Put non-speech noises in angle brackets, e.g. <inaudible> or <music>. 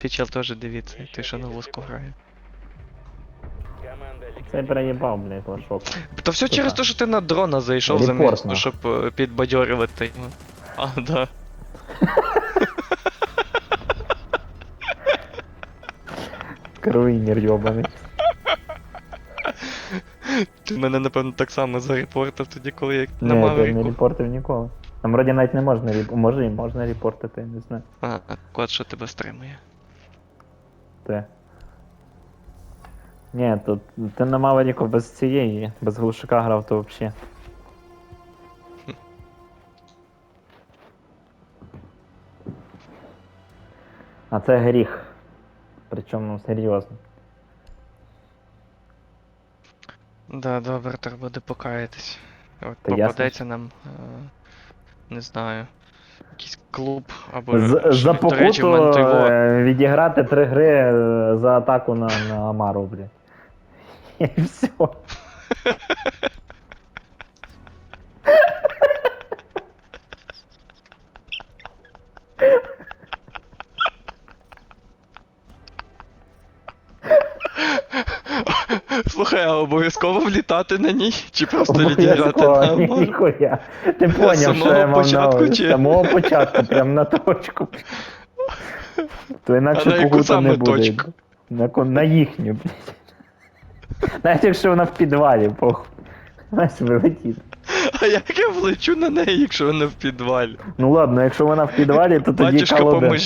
Ти чел теж дивіться, той що на вузку грає. Цей переїбав, блядь, лошок. Та все через те, що ти на дрона зайшов Репорт, замість, нахуй. щоб е, підбадьорювати його. А, да. <laughs> Круїнер йобаний. Ти мене, напевно, так само зарепортив тоді, коли я Не, ти не Мавріку. репортив ніколи. Там вроді навіть не можна реп... Може і можна репортити, не знаю. А, код, що тебе стримує. Те. Ні, тут ти на Мавeriку без цієї, без глушика грав, то взагалі. А це гріх. Причому серйозно. Да, добре, треба буде покаятись. От Та ясно. нам, е, не знаю, якийсь клуб або. З, за до речі, в покуту мене той во- е, відіграти три гри е, за атаку на, на Амару, блін. <laughs> І все. <laughs> Слухай, а обов'язково влітати на ній? Чи просто відіграти на Амару? ніхуя. Ти поняв, що я мав на початку увазі. чи- З самого початку, прям на точку. То А інакше на яку погута саме не буде. точку? На, ко- на їхню, блядь. Навіть якщо вона в підвалі, похуй. Знаєш, вилетіть. А як я влечу на неї, якщо вона в підвалі? Ну ладно, якщо вона в підвалі, то тоді Батюшка, колода. поможи.